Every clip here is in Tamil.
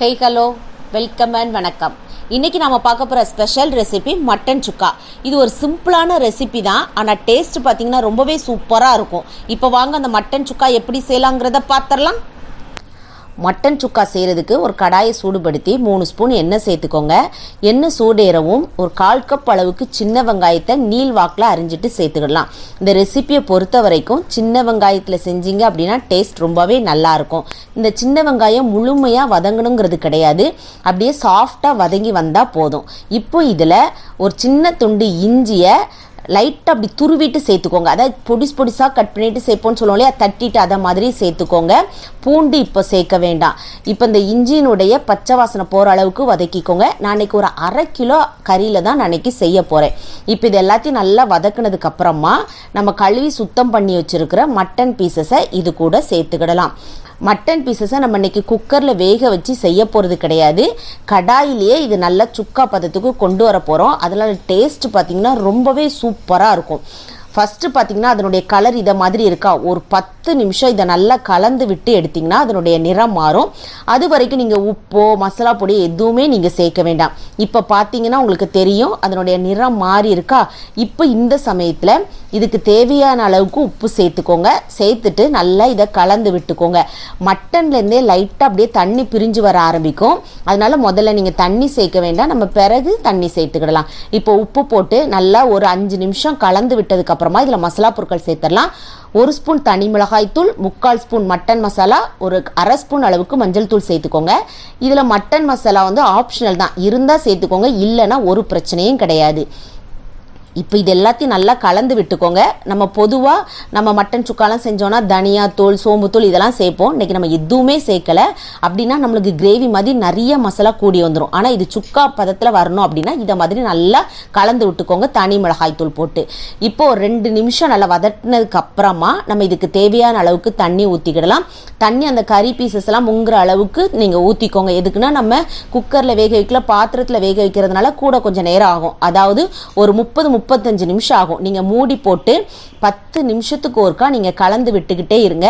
ஹேய் ஹலோ வெல்கம் அண்ட் வணக்கம். இன்னைக்கு நம்ம பார்க்க போகிற ஸ்பெஷல் ரெசிபி மட்டன் சுக்கா இது ஒரு சிம்பிளான ரெசிபி தான். ஆனால் டேஸ்ட் பார்த்தீங்கன்னா ரொம்பவே சூப்பராக இருக்கும். இப்போ வாங்க அந்த மட்டன் சுக்கா எப்படி செய்யலாங்கிறத பார்த்துடலாம். மட்டன் சுக்கா செய்கிறதுக்கு ஒரு கடாயை சூடுபடுத்தி மூணு ஸ்பூன் எண்ணெய் சேர்த்துக்கோங்க. எண்ணெய் சூடேறவும் ஒரு கால் கப் அளவுக்கு சின்ன வெங்காயத்தை நீள் வாக்கில் அரிஞ்சிட்டு சேர்த்துக்கிடலாம். இந்த ரெசிபியை பொறுத்த வரைக்கும் சின்ன வெங்காயத்தில் செஞ்சீங்க அப்படின்னா டேஸ்ட் ரொம்பவே நல்லாயிருக்கும் இந்த சின்ன வெங்காயம் முழுமையாக வதங்கணுங்கிறது கிடையாது. அப்படியே சாஃப்டாக வதங்கி வந்தால் போதும். இப்போ இதில் ஒரு சின்ன துண்டு இஞ்சியை லைட்டாக அப்படி துருவிட்டு சேர்த்துக்கோங்க. அதாவது பொடிஸ் பொடிசாக கட் பண்ணிட்டு சேர்ப்போம்னு சொல்லுவோம் இல்லையா? தட்டிட்டு அதை மாதிரி சேர்த்துக்கோங்க. பூண்டு இப்போ சேர்க்க வேண்டாம். இப்போ இந்த இஞ்சினுடைய பச்சை வாசனை போகிற அளவுக்கு வதக்கிக்கோங்க. நான் அன்றைக்கி ஒரு அரை கிலோ கறியில் தான் நான் அன்றைக்கி செய்ய போகிறேன் இப்போ இது எல்லாத்தையும் நல்லா வதக்குனதுக்கப்புறமா நம்ம கழுவி சுத்தம் பண்ணி வச்சுருக்கிற மட்டன் பீசஸை இது கூட சேர்த்துக்கிடலாம். மட்டன் பீசஸை நம்ம இன்னைக்கு குக்கரில் வேக வச்சு செய்ய போகிறது கிடையாது. கடாயிலேயே இது நல்லா சுக்கா பதத்துக்கு கொண்டு வர போகிறோம் அதனால் டேஸ்ட் பார்த்திங்கன்னா ரொம்பவே சூப்பராக இருக்கும். ஃபஸ்ட்டு பார்த்தீங்கன்னா அதனுடைய கலர் இதை மாதிரி இருக்கா? ஒரு பத்து பத்து நிமிஷம் இதை நல்லா கலந்து விட்டு எடுத்திங்கன்னா அதனுடைய நிறம் மாறும். அது வரைக்கும் நீங்கள் உப்போ மசாலா பொடி எதுவுமே நீங்கள் சேர்க்க வேண்டாம். இப்போ பார்த்தீங்கன்னா உங்களுக்கு தெரியும் அதனுடைய நிறம் மாறி இருக்கா? இப்போ இந்த சமயத்தில் இதுக்கு தேவையான அளவுக்கு உப்பு சேர்த்துக்கோங்க. சேர்த்துட்டு நல்லா இதை கலந்து விட்டுக்கோங்க. மட்டன்லேருந்தே லைட்டாக அப்படியே தண்ணி பிரிஞ்சு வர ஆரம்பிக்கும். அதனால் முதல்ல நீங்கள் தண்ணி சேர்க்க வேண்டாம். நம்ம பிறகு தண்ணி சேர்த்துக்கிடலாம். இப்போ உப்பு போட்டு நல்லா ஒரு அஞ்சு நிமிஷம் கலந்து விட்டதுக்கப்புறமா இதில் மசாலா பொருட்கள் சேர்த்துடலாம். ஒரு ஸ்பூன் தனி மிளகாய் தூள் முக்கால் ஸ்பூன் மட்டன் மசாலா ஒரு அரை ஸ்பூன் அளவுக்கு மஞ்சள் தூள் சேர்த்துக்கோங்க. இதில் மட்டன் மசாலா வந்து ஆப்ஷனல் தான். இருந்தால் சேர்த்துக்கோங்க. இல்லைன்னா ஒரு பிரச்சனையும் கிடையாது. இப்போ இது எல்லாத்தையும் நல்லா கலந்து விட்டுக்கோங்க. நம்ம பொதுவாக நம்ம மட்டன் சுக்காலாம் செஞ்சோன்னா தனியா தூள் சோம்புத்தூள் இதெல்லாம் சேர்ப்போம். இன்றைக்கி நம்ம எதுவுமே சேர்க்கலை. அப்படின்னா நம்மளுக்கு கிரேவி மாதிரி நிறைய மசாலா கூடி வந்துடும் ஆனால் இது சுக்கா பதத்தில் வரணும் அப்படின்னா இதை மாதிரி நல்லா கலந்து விட்டுக்கோங்க. தனி மிளகாய் தூள் போட்டு. இப்போ ஒரு ரெண்டு நிமிஷம் நல்லா வதட்டினதுக்கு அப்புறமா நம்ம இதுக்கு தேவையான அளவுக்கு தண்ணி ஊற்றிக்கிடலாம் தண்ணி அந்த கறி பீசஸ் எல்லாம் முங்குற அளவுக்கு நீங்கள் ஊற்றிக்கோங்க எதுக்குன்னா நம்ம குக்கரில் வேக வைக்கல பாத்திரத்தில் வேக வைக்கிறதுனால கூட கொஞ்சம் நேரம் ஆகும். அதாவது ஒரு முப்பது முப்பத்தஞ்சு நிமிஷம் ஆகும். நீங்கள் மூடி போட்டு பத்து நிமிஷத்துக்கு ஒருக்கா நீங்கள் கலந்து விட்டுக்கிட்டே இருங்க.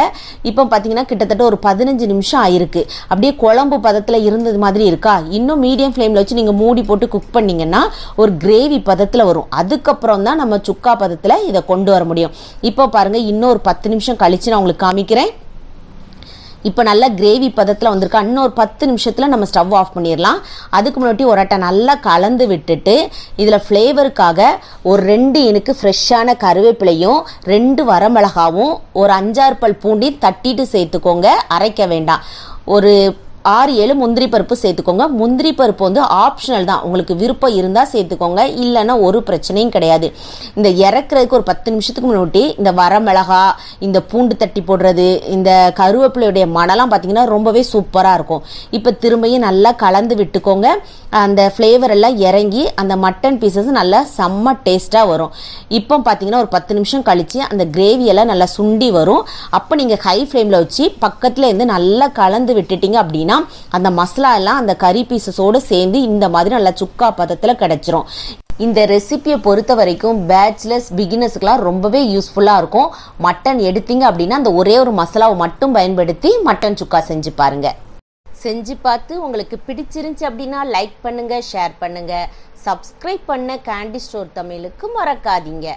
இப்போ பார்த்தீங்கன்னா கிட்டத்தட்ட ஒரு பதினஞ்சு நிமிஷம் ஆயிருக்கு. அப்படியே குழம்பு பதத்தில் இருந்தது மாதிரி இருக்கா? இன்னும் மீடியம் ஃப்ளேமில் வச்சு நீங்கள் மூடி போட்டு குக் பண்ணிங்கன்னா ஒரு கிரேவி பதத்தில் வரும். அதுக்கப்புறம் தான் நம்ம சுக்கா பதத்தில் இதை கொண்டு வர முடியும். இப்போ பாருங்கள் இன்னும் ஒரு பத்து நிமிஷம் கழித்து நான் உங்களுக்கு காமிக்கிறேன். இப்போ நல்லா கிரேவி பதத்தில் வந்திருக்கா. இன்னொரு பத்து நிமிஷத்தில் நம்ம ஸ்டவ் ஆஃப் பண்ணிடலாம் அதுக்கு முன்னாடி ஒரு அட்டை நல்லா கலந்து விட்டுட்டு இதில் ஃப்ளேவருக்காக ஒரு ரெண்டு இனுக்கு ஃப்ரெஷ்ஷான கருவேப்பிலையும் ரெண்டு வரமிளகாவும் ஒரு அஞ்சாறு பல் பூண்டி தட்டிட்டு சேர்த்துக்கோங்க. அரைக்க வேண்டாம். ஒரு ஆறு ஏழு முந்திரி பருப்பு சேர்த்துக்கோங்க. முந்திரி பருப்பு வந்து ஆப்ஷனல் தான். உங்களுக்கு விருப்பம் இருந்தால் சேர்த்துக்கோங்க. இல்லைன்னா ஒரு பிரச்சனையும் கிடையாது. இந்த இறக்குறதுக்கு ஒரு பத்து நிமிஷத்துக்கு முன்னாடி இந்த வரமிளகா இந்த பூண்டு தட்டி போடுறது இந்த கருவேப்பிலையுடைய மணலாம் பார்த்தீங்கன்னா ரொம்பவே சூப்பராக இருக்கும். இப்போ திரும்பியும் நல்லா கலந்து விட்டுக்கோங்க. அந்த ஃப்ளேவர் எல்லாம் இறங்கி அந்த மட்டன் பீசஸ் நல்லா செம்ம டேஸ்ட்டாக வரும். இப்போ பார்த்தீங்கன்னா ஒரு பத்து நிமிஷம் கழித்து அந்த கிரேவியெல்லாம் நல்லா சுண்டி வரும். அப்போ நீங்கள் ஹை ஃப்ளேமில் வச்சு பக்கத்தில் இருந்து நல்லா கலந்து விட்டுட்டீங்க அப்படின்னா அந்த மசாலா எல்லாம் அந்த கறி பீசஸோடு சேர்ந்து இந்த மாதிரி நல்லா சுக்கா பதத்தில் கிடச்சிரும். இந்த ரெசிபியை பொறுத்த வரைக்கும் பேச்சுலர்ஸ் பிகினர்ஸுக்கெலாம் ரொம்பவே யூஸ்ஃபுல்லாக இருக்கும். மட்டன் எடுத்தீங்க அப்படின்னா அந்த ஒரே ஒரு மசாலாவை மட்டும் பயன்படுத்தி மட்டன் சுக்கா செஞ்சு பாருங்கள் செஞ்சு பார்த்து உங்களுக்கு பிடிச்சிருந்துச்சு அப்படின்னா லைக் பண்ணுங்க ஷேர் பண்ணுங்க. சப்ஸ்கிரைப் பண்ண கேண்டி ஸ்டோர் தமிழுக்கு மறக்காதீங்க.